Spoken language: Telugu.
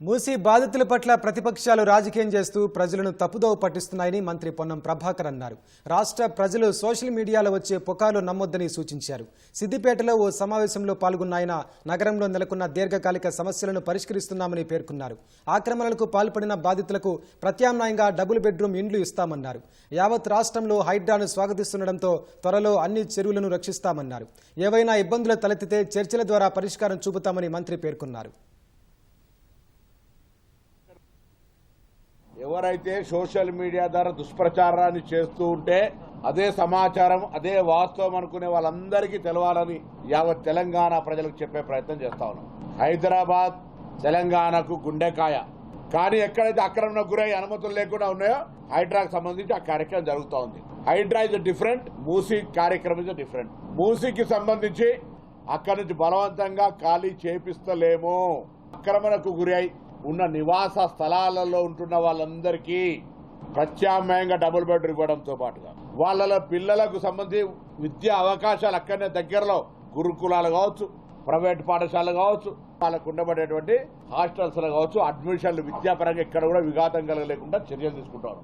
మూసి బాధితుల పట్ల ప్రతిపక్షాలు రాజకీయం చేస్తూ ప్రజలను తప్పుదోవ పట్టిస్తున్నాయని మంత్రి పొన్నం ప్రభాకర్ అన్నారు. రాష్ట్ర ప్రజలు సోషల్ మీడియాలో వచ్చే పుకార్లు నమ్మొద్దని సూచించారు. సిద్దిపేటలో ఓ సమావేశంలో పాల్గొన్న ఆయన నగరంలో నెలకొన్న దీర్ఘకాలిక సమస్యలను పరిష్కరిస్తున్నామని పేర్కొన్నారు. ఆక్రమణలకు పాల్పడిన బాధితులకు ప్రత్యామ్నాయంగా డబుల్ బెడ్రూమ్ ఇండ్లు ఇస్తామన్నారు. యావత్ రాష్ట్రంలో హైడ్రాను స్వాగతిస్తుండటంతో త్వరలో అన్ని చెరువులను రక్షిస్తామన్నారు. ఏవైనా ఇబ్బందులు తలెత్తితే చర్చల ద్వారా పరిష్కారం చూపుతామని మంత్రి పేర్కొన్నారు. ఎవరైతే సోషల్ మీడియా ద్వారా దుష్ప్రచారాన్ని చేస్తూ ఉంటే అదే సమాచారం అదే వాస్తవం అనుకునే వాళ్ళందరికీ తెలవాలని యావత్ తెలంగాణ ప్రజలకు చెప్పే ప్రయత్నం చేస్తా ఉన్నాం. హైదరాబాద్ తెలంగాణకు గుండెకాయ. కానీ ఎక్కడైతే అక్రమణ గురై అనుమతులు లేకుండా ఉన్నాయో హైడ్రాకు సంబంధించి ఆ కార్యక్రమం జరుగుతూ ఉంది. హైడ్రా ఇస్ డిఫరెంట్ మూసీ కార్యక్రమం ఇస్ డిఫరెంట్ మూసీకి సంబంధించి అక్కడి నుంచి బలవంతంగా ఖాళీ చేపిస్తలేము. అక్రమణకు గురై ఉన్న నివాస స్థలాలలో ఉంటున్న వాళ్ళందరికీ ప్రత్యామ్నాయంగా డబుల్ బెడ్రూమ్ ఇవ్వడంతో పాటుగా. వాళ్ళ పిల్లలకు సంబంధించి విద్యా అవకాశాలు అక్కడనే దగ్గరలో గురుకులాలు కావచ్చు ప్రైవేట్ పాఠశాలలు కావచ్చు వాళ్ళకు ఉండబడేటువంటి హాస్టల్స్లో కావచ్చు అడ్మిషన్లు విద్యాపరంగా ఇక్కడ కూడా విఘాతం కలగలేకుండా చర్యలు తీసుకుంటారు